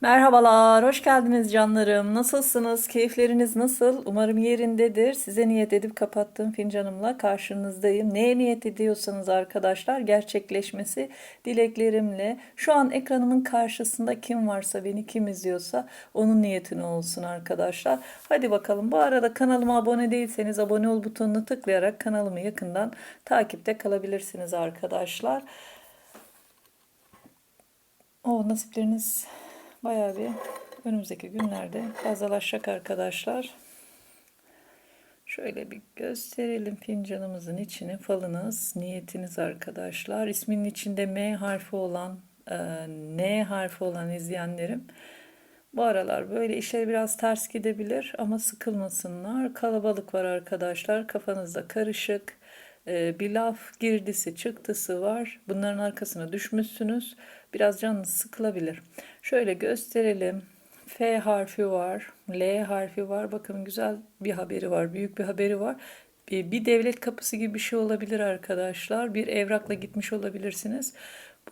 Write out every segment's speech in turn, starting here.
Merhabalar, hoş geldiniz canlarım. Nasılsınız? Keyifleriniz nasıl? Umarım yerindedir. Size niyet edip kapattığım fincanımla karşınızdayım. Neye niyet ediyorsanız arkadaşlar gerçekleşmesi dileklerimle. Şu an ekranımın karşısında kim varsa beni kim izliyorsa onun niyetine olsun arkadaşlar. Hadi bakalım. Bu arada kanalıma abone değilseniz abone ol butonuna tıklayarak kanalımı yakından takipte kalabilirsiniz arkadaşlar. O nasipleriniz bayağı bir önümüzdeki günlerde fazlalaşacak arkadaşlar. Şöyle bir gösterelim fincanımızın içine falınız, niyetiniz arkadaşlar. İsminin içinde M harfi olan, e, N harfi olan izleyenlerim bu aralar böyle işler biraz ters gidebilir ama sıkılmasınlar. Kalabalık var arkadaşlar. Kafanızda karışık. e, Bir laf girdisi çıktısı var. Bunların arkasına düşmüşsünüz. Biraz canınız sıkılabilir. Şöyle gösterelim. F harfi var. L harfi var. Bakın güzel bir haberi var. Büyük bir haberi var. Bir devlet kapısı gibi bir şey olabilir arkadaşlar. Bir evrakla gitmiş olabilirsiniz.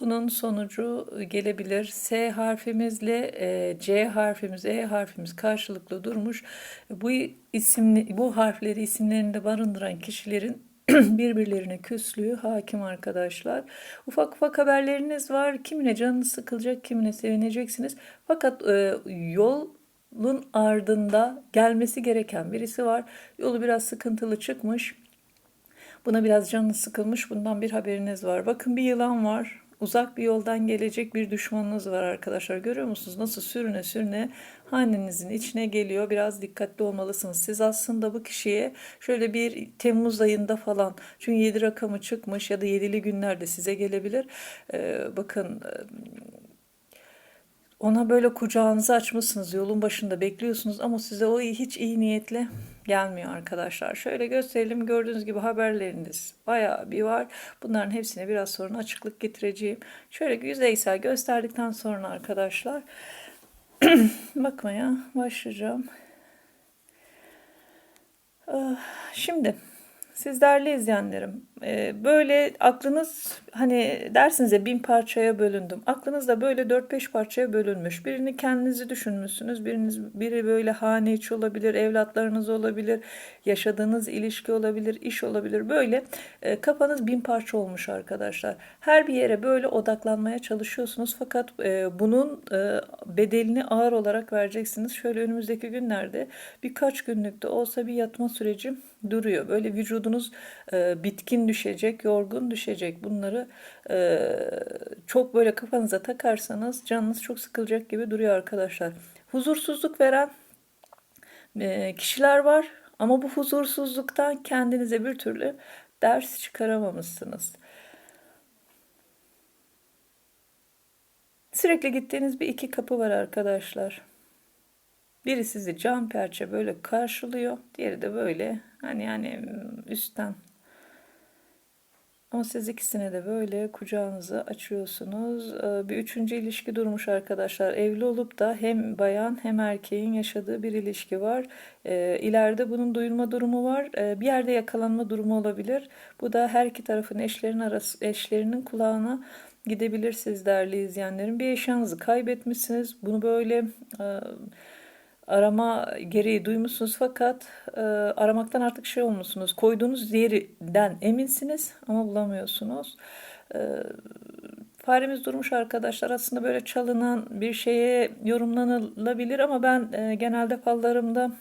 Bunun sonucu gelebilir. S harfimizle e, C harfimiz, E harfimiz karşılıklı durmuş. Bu isimli bu harfleri isimlerinde barındıran kişilerin birbirlerine küslüğü hakim arkadaşlar. Ufak ufak haberleriniz var. Kimine canınız sıkılacak, kimine sevineceksiniz. Fakat e, yolun ardında gelmesi gereken birisi var. Yolu biraz sıkıntılı çıkmış. Buna biraz canınız sıkılmış. Bundan bir haberiniz var. Bakın bir yılan var. Uzak bir yoldan gelecek bir düşmanınız var arkadaşlar. Görüyor musunuz? Nasıl sürüne sürüne hanenizin içine geliyor. Biraz dikkatli olmalısınız. Siz aslında bu kişiye şöyle bir Temmuz ayında falan çünkü 7 rakamı çıkmış ya da 7'li günlerde size gelebilir. Ee, bakın ona böyle kucağınızı açmışsınız, yolun başında bekliyorsunuz ama size o hiç iyi niyetle gelmiyor arkadaşlar. Şöyle gösterelim. Gördüğünüz gibi haberleriniz bayağı bir var. Bunların hepsine biraz sonra açıklık getireceğim. Şöyle yüzeysel gösterdikten sonra arkadaşlar bakmaya başlayacağım. Ah, Şimdi siz değerli izleyenlerim, e, böyle aklınız hani dersiniz bin parçaya bölündüm. Aklınızda böyle 4-5 parçaya bölünmüş. Birini kendinizi düşünmüşsünüz. Biriniz biri böyle hane içi olabilir, evlatlarınız olabilir, yaşadığınız ilişki olabilir, iş olabilir. Böyle e, kafanız bin parça olmuş arkadaşlar. Her bir yere böyle odaklanmaya çalışıyorsunuz. Fakat e, bunun bedelini ağır olarak vereceksiniz. Şöyle önümüzdeki günlerde birkaç günlük de olsa bir yatma süreci duruyor. Böyle vücudunuz e, bitkin düşecek, yorgun düşecek. Bunları e, çok böyle kafanıza takarsanız canınız çok sıkılacak gibi duruyor arkadaşlar. Huzursuzluk veren e, kişiler var ama bu huzursuzluktan kendinize bir türlü ders çıkaramamışsınız. Sürekli gittiğiniz bir iki kapı var arkadaşlar. Biri sizi cam perçe böyle karşılıyor. Diğeri de böyle hani yani üstten. Ama siz ikisine de böyle kucağınızı açıyorsunuz. Ee, Bir üçüncü ilişki durmuş arkadaşlar. Evli olup da hem bayan hem erkeğin yaşadığı bir ilişki var. Ee, İleride bunun duyulma durumu var. Ee, Bir yerde yakalanma durumu olabilir. Bu da her iki tarafın eşlerin arası, eşlerinin kulağına gidebilir siz değerli izleyenlerin. Bir eşyanızı kaybetmişsiniz. Bunu böyle e, arama gereği duymuşsunuz fakat e, aramaktan artık şey olmuşsunuz. Koyduğunuz yerden eminsiniz ama bulamıyorsunuz. E, faremiz durmuş arkadaşlar. Aslında böyle çalınan bir şeye yorumlanılabilir ama ben e, genelde fallarımda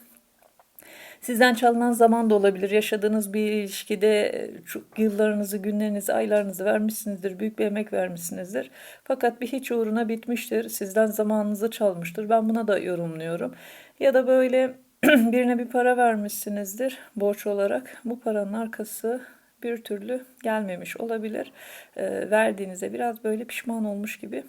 Sizden çalınan zaman da olabilir. Yaşadığınız bir ilişkide e, çok yıllarınızı, günlerinizi, aylarınızı vermişsinizdir. Büyük bir emek vermişsinizdir. Fakat bir hiç uğruna bitmiştir. Sizden zamanınızı çalmıştır. Ben buna da yorumluyorum. Ya da böyle birine bir para vermişsinizdir borç olarak. Bu paranın arkası bir türlü gelmemiş olabilir. E, verdiğinizde biraz böyle pişman olmuş gibi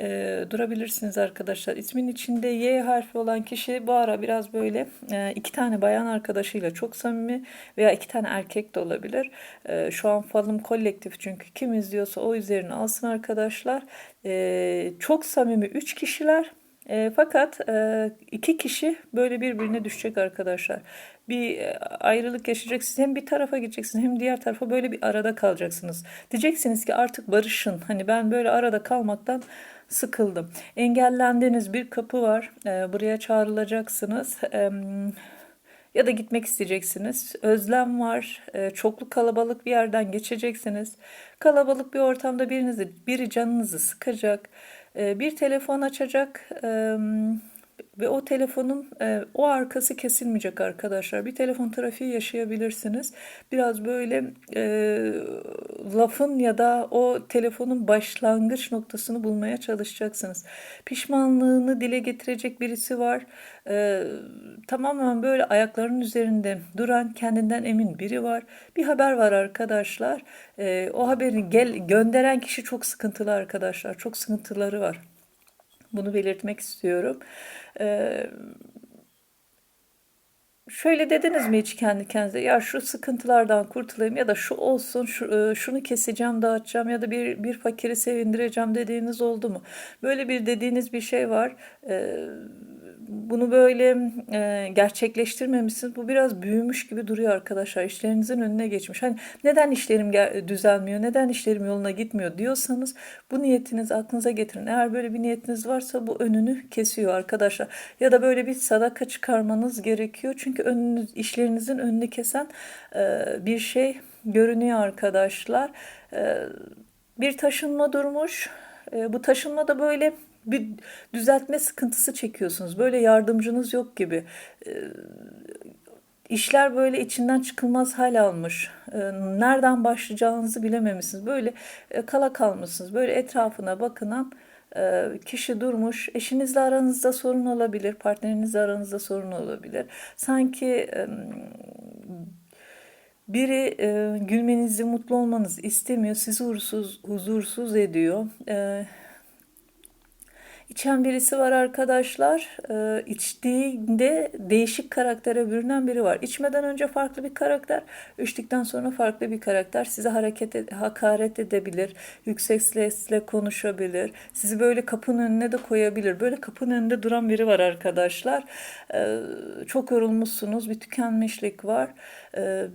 e, durabilirsiniz arkadaşlar. İsmin içinde Y harfi olan kişi bu ara biraz böyle e, iki tane bayan arkadaşıyla çok samimi veya iki tane erkek de olabilir. E, şu an falım kolektif çünkü kim izliyorsa o üzerine alsın arkadaşlar. E, çok samimi üç kişiler E, fakat e, iki kişi böyle birbirine düşecek arkadaşlar. Bir e, ayrılık yaşayacaksınız. Hem bir tarafa gideceksiniz hem diğer tarafa böyle bir arada kalacaksınız. Diyeceksiniz ki artık barışın. Hani ben böyle arada kalmaktan sıkıldım. Engellendiğiniz bir kapı var. E, buraya çağrılacaksınız. Ya da gitmek isteyeceksiniz. Özlem var. E, çoklu kalabalık bir yerden geçeceksiniz. Kalabalık bir ortamda birinizi, biri canınızı sıkacak. Bir telefon açacak. Ve o telefonun e, o arkası kesilmeyecek arkadaşlar. Bir telefon trafiği yaşayabilirsiniz. Biraz böyle e, lafın ya da o telefonun başlangıç noktasını bulmaya çalışacaksınız. Pişmanlığını dile getirecek birisi var. E, tamamen böyle ayaklarının üzerinde duran kendinden emin biri var. Bir haber var arkadaşlar. E, o haberi gel gönderen kişi çok sıkıntılı arkadaşlar. Çok sıkıntıları var. Bunu belirtmek istiyorum. Ee, şöyle dediniz mi hiç kendi kendinize ya şu sıkıntılardan kurtulayım ya da şu olsun şu, e, şunu keseceğim dağıtacağım ya da bir, bir fakiri sevindireceğim dediğiniz oldu mu? Böyle bir dediğiniz bir şey var. Ee, bunu böyle e, gerçekleştirmemişsiniz. Bu biraz büyümüş gibi duruyor arkadaşlar. İşlerinizin önüne geçmiş. Hani neden işlerim düzelmiyor, neden işlerim yoluna gitmiyor diyorsanız bu niyetinizi aklınıza getirin. Eğer böyle bir niyetiniz varsa bu önünü kesiyor arkadaşlar. Ya da böyle bir sadaka çıkarmanız gerekiyor. Çünkü önünüz, işlerinizin önünü kesen e, bir şey görünüyor arkadaşlar. E, bir taşınma durmuş. E, bu taşınma da böyle bir düzeltme sıkıntısı çekiyorsunuz. Böyle yardımcınız yok gibi. E, işler böyle içinden çıkılmaz hal almış. E, nereden başlayacağınızı bilememişsiniz. Böyle e, kala kalmışsınız. Böyle etrafına bakınan e, kişi durmuş. Eşinizle aranızda sorun olabilir. Partnerinizle aranızda sorun olabilir. Sanki biri e, gülmenizi, mutlu olmanızı istemiyor. Sizi huzursuz, huzursuz ediyor. E, İçen birisi var arkadaşlar. Ee, içtiğinde değişik karaktere bürünen biri var. İçmeden önce farklı bir karakter, içtikten sonra farklı bir karakter. Size hareket hakaret edebilir, yüksek sesle konuşabilir. Sizi böyle kapının önüne de koyabilir. Böyle kapının önünde duran biri var arkadaşlar. Ee, çok yorulmuşsunuz, bir tükenmişlik var. Ee,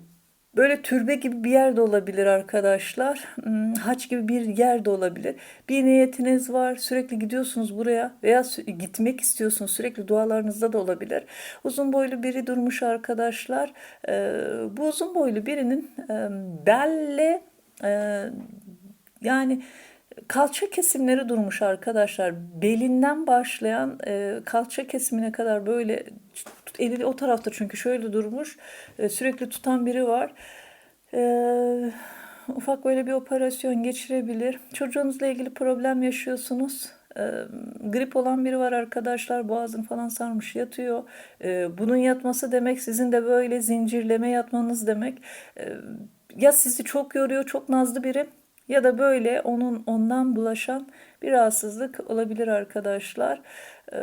Böyle türbe gibi bir yer de olabilir arkadaşlar. Hmm, haç gibi bir yer de olabilir. Bir niyetiniz var. Sürekli gidiyorsunuz buraya veya gitmek istiyorsunuz. Sürekli dualarınızda da olabilir. Uzun boylu biri durmuş arkadaşlar. Ee, bu uzun boylu birinin belle yani kalça kesimleri durmuş arkadaşlar. Belinden başlayan kalça kesimine kadar böyle eli o tarafta çünkü şöyle durmuş. E, sürekli tutan biri var. E, ufak böyle bir operasyon geçirebilir. Çocuğunuzla ilgili problem yaşıyorsunuz. E, grip olan biri var arkadaşlar. Boğazın falan sarmış yatıyor. E, bunun yatması demek sizin de böyle zincirleme yatmanız demek. E, ya sizi çok yoruyor, çok nazlı biri ya da böyle onun ondan bulaşan bir rahatsızlık olabilir arkadaşlar. Ee,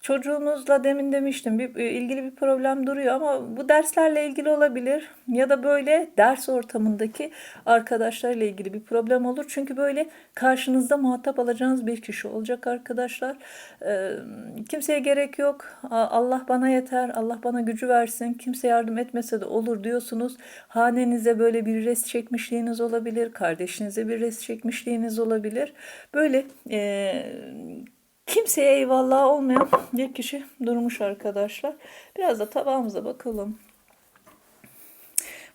Çocuğunuzla demin demiştim bir e, ilgili bir problem duruyor ama bu derslerle ilgili olabilir ya da böyle ders ortamındaki arkadaşlarla ilgili bir problem olur. Çünkü böyle karşınızda muhatap alacağınız bir kişi olacak arkadaşlar. Ee, kimseye gerek yok. Allah bana yeter. Allah bana gücü versin. Kimse yardım etmese de olur diyorsunuz. Hanenize böyle bir res çekmişliğiniz olabilir. Kardeşinize bir res çekmişliğiniz olabilir. Böyle e, Kimseye eyvallah olmayan bir kişi durmuş arkadaşlar. Biraz da tabağımıza bakalım.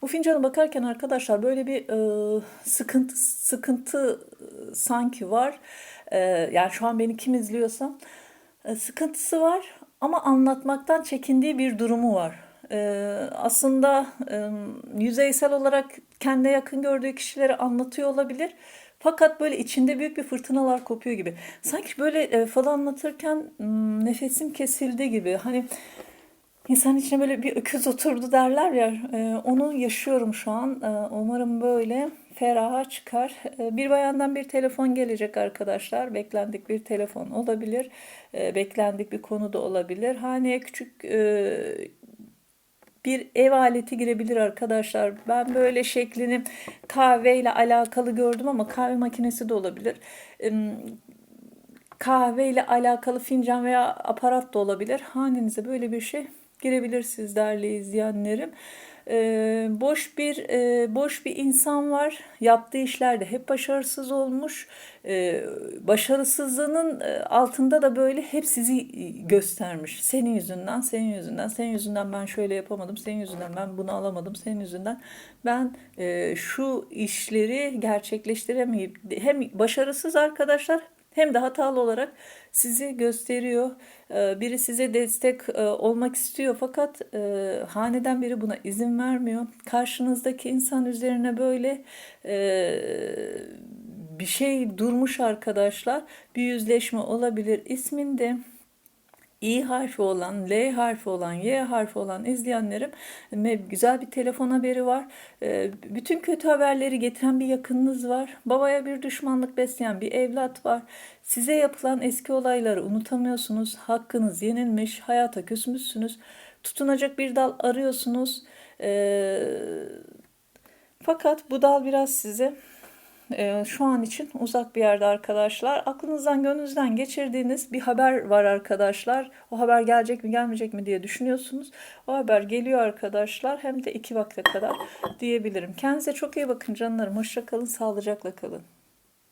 Bu fincana bakarken arkadaşlar böyle bir e, sıkıntı sıkıntı e, sanki var. E, yani şu an beni kim izliyorsa e, sıkıntısı var ama anlatmaktan çekindiği bir durumu var. E, aslında e, yüzeysel olarak kendine yakın gördüğü kişileri anlatıyor olabilir. Fakat böyle içinde büyük bir fırtınalar kopuyor gibi. Sanki böyle e, falan anlatırken nefesim kesildi gibi. Hani insan içine böyle bir öküz oturdu derler ya. E, onu yaşıyorum şu an. E, umarım böyle feraha çıkar. E, bir bayandan bir telefon gelecek arkadaşlar. Beklendik bir telefon olabilir. E, beklendik bir konu da olabilir. Haneye küçük e, bir ev aleti girebilir arkadaşlar. Ben böyle şeklini kahve ile alakalı gördüm ama kahve makinesi de olabilir. kahve ile alakalı fincan veya aparat da olabilir. Hanenize böyle bir şey girebilirsiniz değerli izleyenlerim. Ee, boş bir e, boş bir insan var. Yaptığı işlerde hep başarısız olmuş. Ee, başarısızlığının e, altında da böyle hep sizi göstermiş. Senin yüzünden, senin yüzünden, senin yüzünden ben şöyle yapamadım, senin yüzünden ben bunu alamadım, senin yüzünden ben e, şu işleri gerçekleştiremeyip hem başarısız arkadaşlar hem de hatalı olarak sizi gösteriyor. Ee, Biri size destek e, olmak istiyor fakat e, haneden biri buna izin vermiyor. Karşınızdaki insan üzerine böyle e, bir şey durmuş arkadaşlar. Bir yüzleşme olabilir. İsminde İ harfi olan, L harfi olan, Y harfi olan izleyenlerim güzel bir telefon haberi var. Ee, Bütün kötü haberleri getiren bir yakınınız var. Babaya bir düşmanlık besleyen bir evlat var. Size yapılan eski olayları unutamıyorsunuz. Hakkınız yenilmiş, hayata küsmüşsünüz. Tutunacak bir dal arıyorsunuz. Ee, fakat bu dal biraz size e, şu an için uzak bir yerde arkadaşlar. Aklınızdan gönlünüzden geçirdiğiniz bir haber var arkadaşlar. O haber gelecek mi gelmeyecek mi diye düşünüyorsunuz. O haber geliyor arkadaşlar. Hem de iki vakte kadar diyebilirim. Kendinize çok iyi bakın canlarım. Hoşça kalın, sağlıcakla kalın.